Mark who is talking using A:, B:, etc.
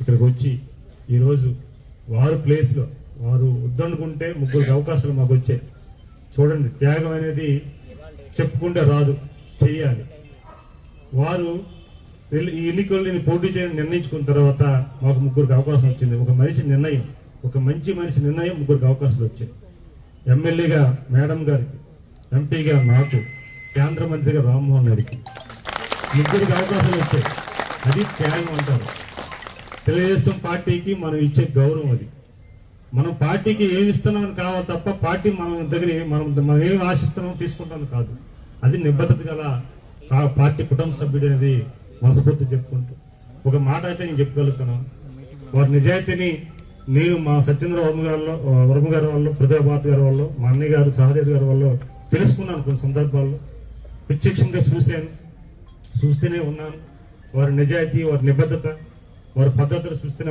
A: ఇక్కడికి వచ్చి ఈరోజు వారు ప్లేస్లో వారు వద్దనుకుంటే ముగ్గురికి అవకాశాలు మాకు వచ్చాయి. చూడండి త్యాగం అనేది చెప్పుకుంటే రాదు చెయ్యాలి. వారు వెళ్ళి- ఈ ఎన్నికల్లో నేను పోటీ చేయని నిర్ణయించుకున్న తర్వాత మాకు ముగ్గురికి అవకాశం వచ్చింది. ఒక మనిషి నిర్ణయం ఒక మంచి మనిషి నిర్ణయం ముగ్గురికి అవకాశాలు వచ్చాయి. ఎమ్మెల్యేగా మేడం గారికి ఎంపీగా నాకు కేంద్ర మంత్రిగా రామ్మోహన్ రెడ్డికి ముగ్గురికి అవకాశాలు వచ్చాయి. అది త్యాగం అంటారు. తెలుగుదేశం పార్టీకి మనం ఇచ్చే గౌరవం అది. మనం పార్టీకి ఏమి ఇస్తున్నామని కావాలి తప్ప పార్టీ మన దగ్గర మనం మనం ఏమి ఆశిస్తున్నామో తీసుకుంటాం కాదు. అది నిబద్ధత గల పార్టీ కుటుంబ సభ్యుడు అనేది మనస్ఫూర్తి చెప్పుకుంటూ. ఒక మాట అయితే నేను చెప్పగలుగుతున్నాను వారి నిజాయితీని నేను మా సత్యేంద్ర వర్మ గారిలో వర్మ గారి వల్ల ప్రజాభారతి గారి వల్ల మా అన్నయ్య గారు సహదేవి గారి వల్ల తెలుసుకున్నాను కొన్ని సందర్భాల్లో. ప్రత్యక్షంగా చూశాను చూస్తూనే ఉన్నాను. వారి నిజాయితీ వారి నిబద్ధత వారి పద్ధతులు చూస్తూనే